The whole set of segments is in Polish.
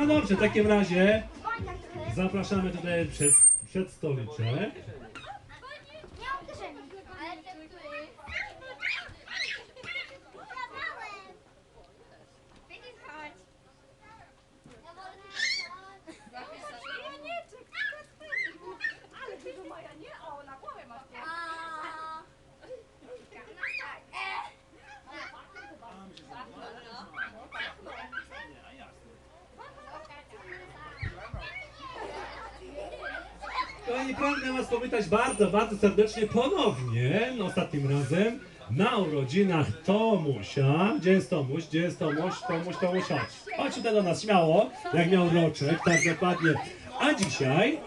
No dobrze, w takim razie zapraszamy tutaj przed, przed stoliczek. Nie mam kieszeni. Ale ten tu jest. Zabrałem. Widzisz, chodź. Ja wolę Ja nie, czekaj, Ale ty to Maja nie, o na głowę masz nie. A. E. Kochani, pragnę Was powitać bardzo, bardzo serdecznie ponownie, no, ostatnim razem, na urodzinach Tomusia. Gdzie jest Tomuś? Gdzie jest Tomuś? Tomuś, chodź. Chodź tutaj do nas, śmiało, jak miał roczek, tak dokładnie. A dzisiaj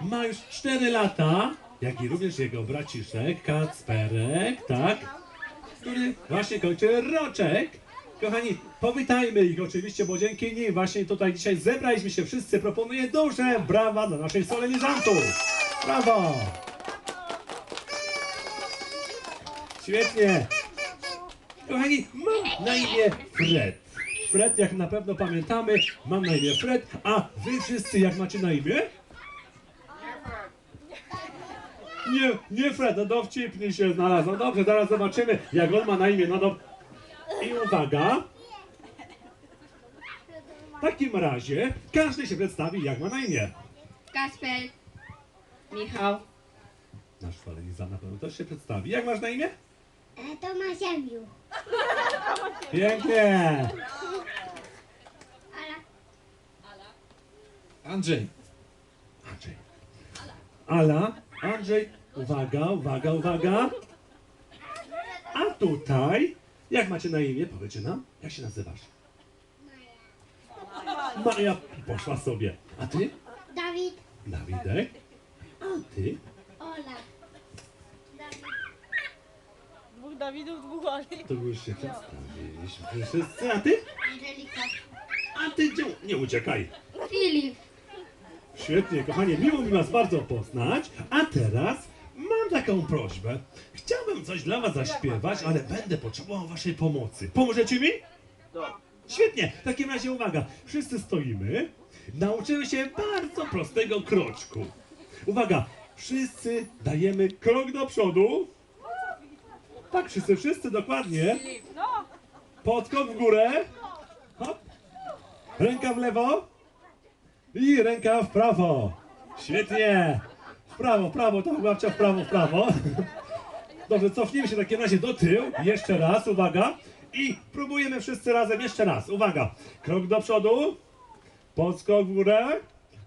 ma już 4 lata, jak i również jego braciszek, Kacperek, tak? który właśnie kończy roczek. Kochani, powitajmy ich oczywiście, bo dzięki nim właśnie tutaj dzisiaj zebraliśmy się wszyscy. Proponuję duże brawa dla naszych solenizantów. Brawo! Świetnie! Kochani, mam na imię Fred. Fred, jak na pewno pamiętamy, mam na imię Fred, a wy wszyscy jak macie na imię? Nie, nie Fred, no dowcipnie się znalazł. No dobrze, zaraz zobaczymy, jak on ma na imię. No do... I uwaga. W takim razie każdy się przedstawi, jak ma na imię. Kasper. Michał. Nasz solenizant na pewno też się przedstawi. Jak masz na imię? E, To ma ziemiu. Pięknie! Ale Andrzej. Andrzej. Ala, Andrzej, uwaga, uwaga, uwaga. A tutaj, jak macie na imię? Powiedzcie nam, jak się nazywasz? Maja poszła sobie. A ty? Dawid. Dawidek. A ty? Ola. Dawid. Dwóch Dawidów, dwóch Oli. To już się przedstawiliśmy wszyscy. A ty? Angelika. A ty gdzie? Nie uciekaj. Filip. Świetnie, kochanie, miło mi was bardzo poznać. A teraz mam taką prośbę. Chciałbym coś dla was zaśpiewać, ale będę potrzebował waszej pomocy. Pomożecie mi? Świetnie, w takim razie uwaga, wszyscy stoimy. Nauczymy się bardzo prostego kroczku. Uwaga, wszyscy dajemy krok do przodu. Tak, wszyscy, wszyscy, dokładnie. Podkop w górę. Hop. Ręka w lewo. I ręka w prawo. Świetnie. W prawo, w prawo, to babcia w prawo, w prawo. Dobrze, cofnijmy się w takim razie do tyłu. Jeszcze raz, uwaga. I próbujemy wszyscy razem jeszcze raz. Uwaga. Krok do przodu. Podskok w górę.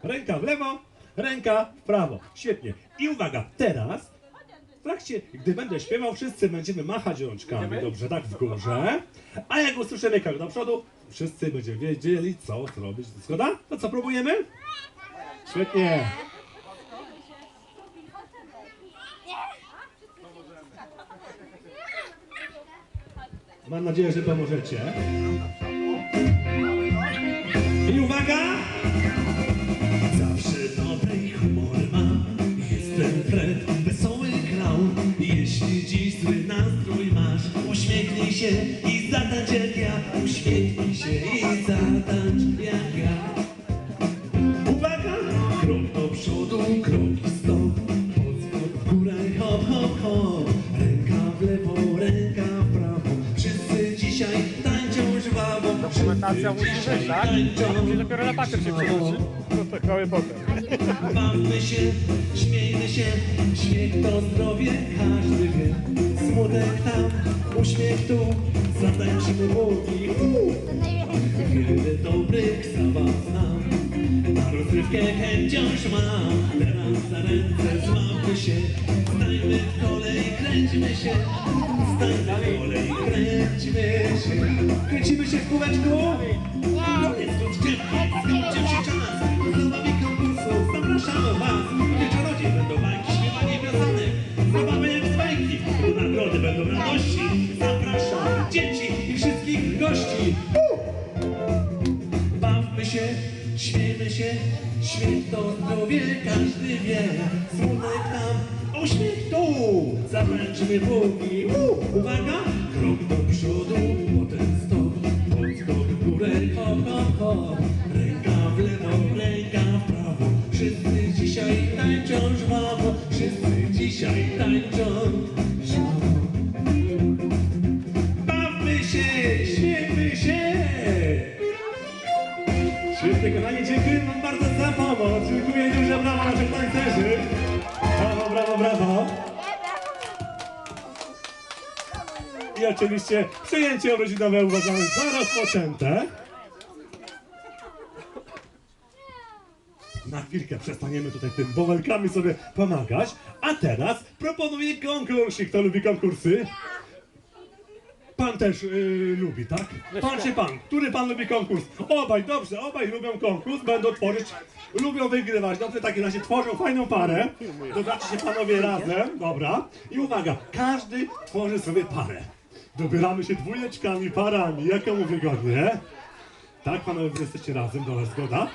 Ręka w lewo. Ręka w prawo. Świetnie. I uwaga, teraz w trakcie, gdy będę śpiewał, wszyscy będziemy machać rączkami, dobrze, tak w górze. A jak usłyszymy krok do przodu, wszyscy będziemy wiedzieli, co zrobić. Zgoda? To co, próbujemy? Świetnie. Mam nadzieję, że pomożecie. I uwaga! Zawsze dobry humor mam Jestem Fred, wesoły clown Jeśli dziś zły nastrój masz Uśmiechnij się i zatańcz jak ja Uśmiechnij się i zatańcz jak ja Dokumentacja musi być, tak? tańczą Dopiero na pakiet się przynosi. To cały potem. Bawmy się, śmiejmy się, śmiech to zdrowie, każdy wie. Smutek tam, uśmiech tu, zatańczymy najwięcej. Wiele dobrych zabaw znam, na rozrywkę chęć wciąż mam. Teraz za ręce złapmy się, stajmy w kolej, kręćmy się. Stajmy w kolej, kręćmy się. Kręcimy się w kółeczku? radości Zapraszam dzieci i wszystkich gości. Bawmy się, śmiejmy się, święto zdrowie każdy wie. Słonek nam uśmiech tu, zabręczmy Bogi Uwaga, krok do przodu, potem stop, pod stop górę, hop, hop, hop. Ręka w lewo, ręka w prawo, wszyscy dzisiaj tańczą żwawo. Wszyscy dzisiaj tańczą. Świetnie, dziękuję wam bardzo za pomoc. Dziękuję duże brawa naszych tancerzy. Brawo, brawo, brawo. I oczywiście przyjęcie urodzinowe uważamy za rozpoczęte. Na chwilkę przestaniemy tutaj tym bowelkami sobie pomagać. A teraz proponuję konkursik. Kto lubi konkursy? Też yy, lubi, tak? Pan czy pan? Który pan lubi konkurs? Obaj, dobrze, obaj lubią konkurs, będą tworzyć, lubią wygrywać. Dobrze, w takim razie tworzą fajną parę. Dodacie się panowie razem, dobra. I uwaga, każdy tworzy sobie parę. Dobieramy się dwójeczkami, parami, jak komu wygodnie. Tak, panowie, wy jesteście razem, dobra, zgoda.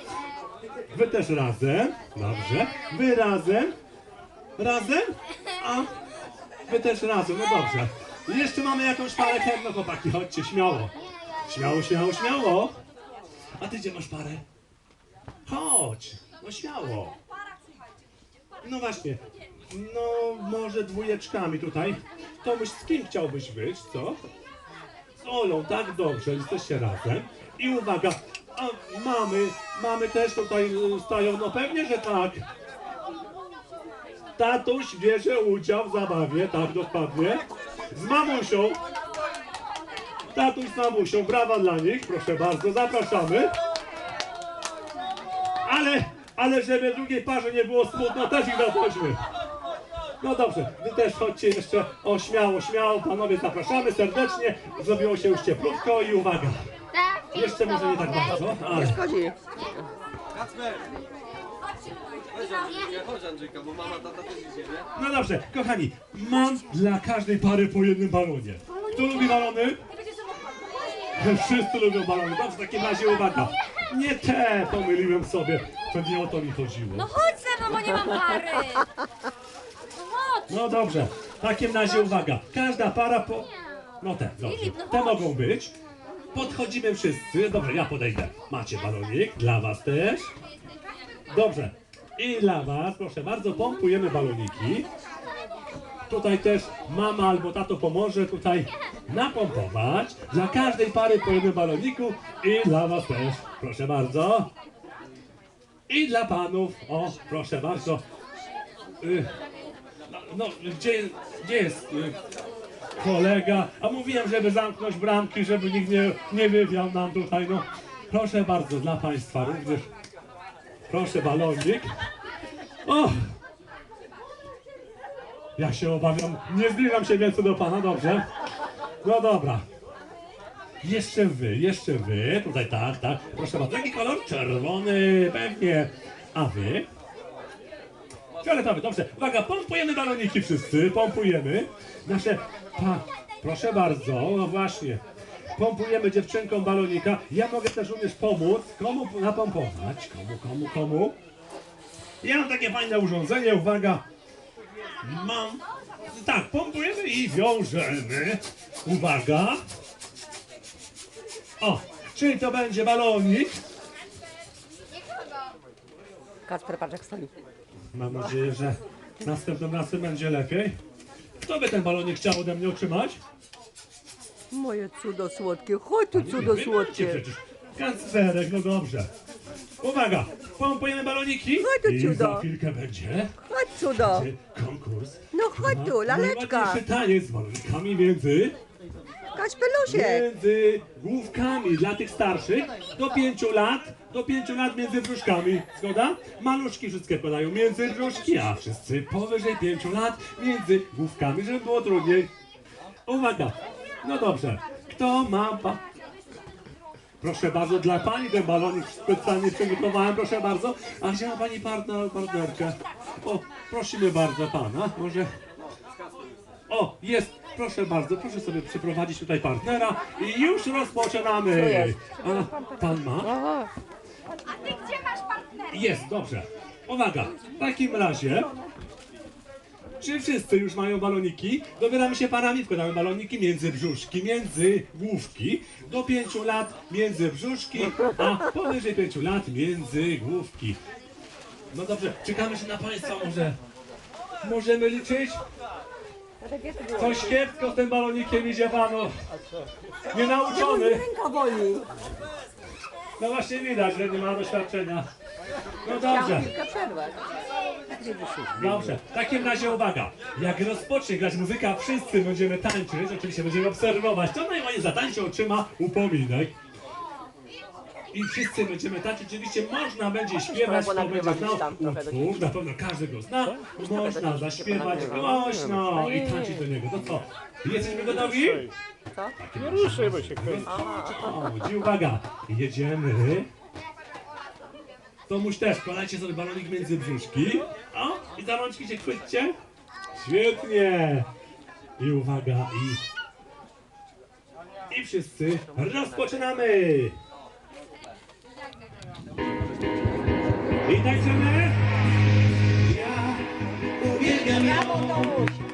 Wy też razem, dobrze. Wy razem, razem, a wy też razem, no dobrze. Jeszcze mamy jakąś parę chętną, chłopaki, chodźcie, śmiało. Śmiało, śmiało, śmiało. A ty gdzie masz parę? Chodź, no śmiało. No właśnie, no może dwójeczkami tutaj. To byś z kim chciałbyś być, co? Z Olą, tak dobrze, jesteście razem. I uwaga, a mamy, mamy też tutaj y, stają, no pewnie, że tak. Tatuś bierze udział w zabawie, tak dokładnie. Z mamusią. Tatuś z mamusią, brawa dla nich, proszę bardzo, zapraszamy. Ale, ale żeby drugiej parze nie było smutno, też ich zaprośmy. No dobrze, wy też chodźcie jeszcze, o śmiało, śmiało, panowie zapraszamy serdecznie, zrobiło się już cieplutko i uwaga, Tak, jeszcze może nie tak bardzo, ale. Kacper! Chodź Andrzejka, chodź Andrzejka, bo mama, tata też idzie, nie? no dobrze, kochani, mam dla każdej pary po jednym balonie. Kto lubi balony? Wszyscy lubią balony, dobrze, w takim razie uwaga, nie te pomyliłem sobie, to nie o to mi chodziło. No chodź ze mną, bo nie mam pary. No chodź. No dobrze, w takim razie uwaga, każda para po... No te, dobrze, te mogą być. Podchodzimy wszyscy, dobrze, ja podejdę. Macie balonik, dla was też. Dobrze, i dla was, proszę bardzo, pompujemy baloniki. Tutaj też mama albo tato pomoże tutaj napompować. Dla każdej pary po jednym baloniku i dla was też, proszę bardzo. I dla panów, o, proszę bardzo. Y, no, no gdzie, gdzie jest y, kolega? A mówiłem, żeby zamknąć bramki, żeby nikt nie, nie wywiał nam tutaj. No, proszę bardzo, dla Państwa również. Proszę balonik. O! Ja się obawiam, nie zbliżam się więcej do Pana, dobrze? No dobra. Jeszcze wy, jeszcze wy, tutaj tak, tak. Proszę bardzo, jaki kolor? Czerwony, pewnie. A wy? Fioletowy, dobrze. Uwaga, pompujemy baloniki wszyscy, pompujemy. Nasze, proszę bardzo, no właśnie. Pompujemy dziewczynkom balonika. Ja mogę też również pomóc. Komu napompować? Komu, komu, komu? Ja mam takie fajne urządzenie, uwaga. Mam. Tak, pompujemy i wiążemy. Uwaga. O, czyli to będzie balonik. Kacper, patrz jak stoi. Mam nadzieję, że następnym razem będzie lepiej. Kto by ten balonik chciał ode mnie otrzymać? Moje cudo słodkie. Chodź tu, cudo słodkie. Kacperek, no dobrze. Uwaga, pompujemy baloniki Chodź tu, i cudo. chwilkę będzie Chodź, cudo. konkurs. No chodź tu, laleczka. Najładniejszy taniec z balonikami między, Kacpelusie. między główkami dla tych starszych do 5 lat, do 5 lat między brzuszkami. Zgoda? Maluszki wszystkie podają między brzuszki, a wszyscy powyżej 5 lat między główkami, żeby było trudniej. Uwaga, no dobrze. Kto ma ba... Proszę bardzo, dla pani ten balonik specjalnie przygotowałem, proszę bardzo. A gdzie ma pani partner, partnerkę? O, prosimy bardzo pana, może... O, jest, proszę bardzo, proszę sobie przyprowadzić tutaj partnera i już rozpoczynamy. A pan ma? A ty gdzie masz partnera? Jest, dobrze. Uwaga, w takim razie. Czy wszyscy już mają baloniki? Dobieramy się parami, wkładamy baloniki między brzuszki, między główki. Do pięciu lat między brzuszki, a powyżej pięciu lat między główki. No dobrze, czekamy się na Państwa może. Możemy liczyć? Co kiepsko z tym balonikiem idzie panu. Nienauczony. No właśnie widać, że nie ma doświadczenia. No dobrze. Dobrze, w takim razie uwaga. Jak rozpocznie grać muzyka, wszyscy będziemy tańczyć, oczywiście będziemy obserwować. To najmniej zatańczy otrzyma upominek i wszyscy będziemy tać. Oczywiście można będzie śpiewać, kto będzie znał utwór, na pewno każdy go zna. Można zaśpiewać głośno i tańczyć do niego. To co, jesteśmy gotowi? Co? Tak. Nie ruszymy się, no, kończy. I uwaga, jedziemy. Tomuś też, kolajcie sobie balonik między brzuszki. O, i za rączki się chwyćcie. Świetnie. I uwaga, i... I wszyscy rozpoczynamy! I tańczymy. Ja uwielbiam ją.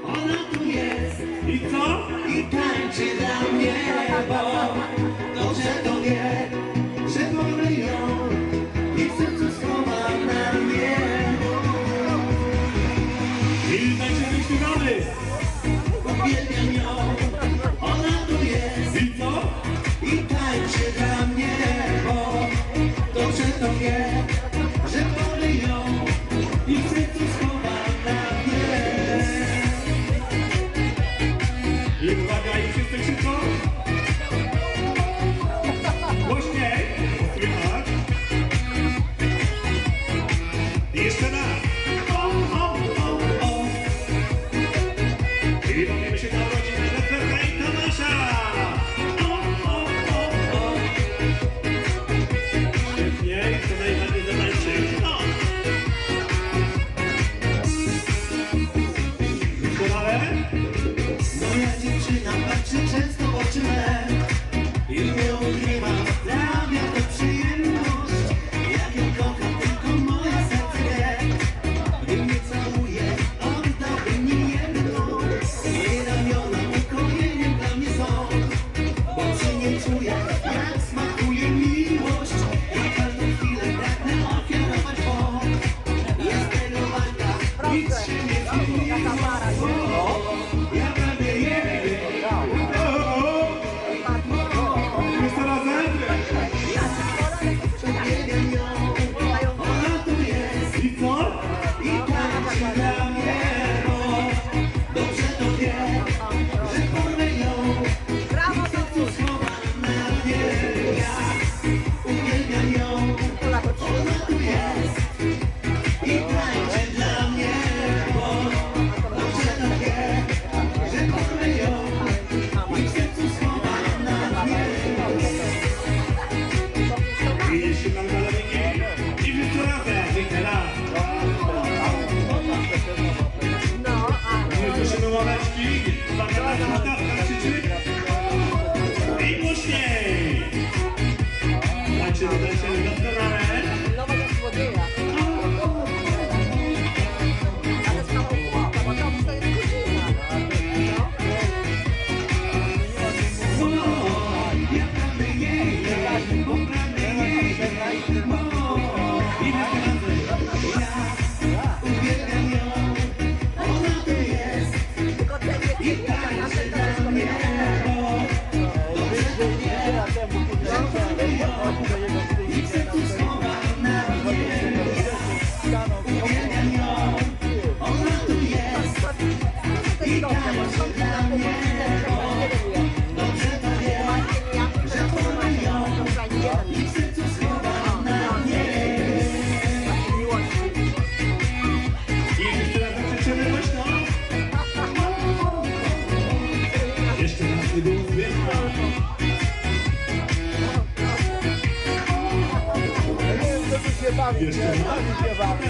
Jeszcze tak? Śpiewamy.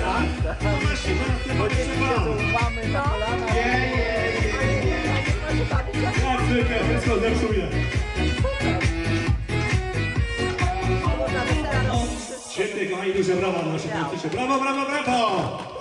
No właśnie, bo nie wiedzą, mamy na kolana. Nie, nie, nie, nie. Jak zwykle, wszystko zepsuje. Świetnie, kochani, duże brawa na naszym koncercie. Brawo, brawo, brawo!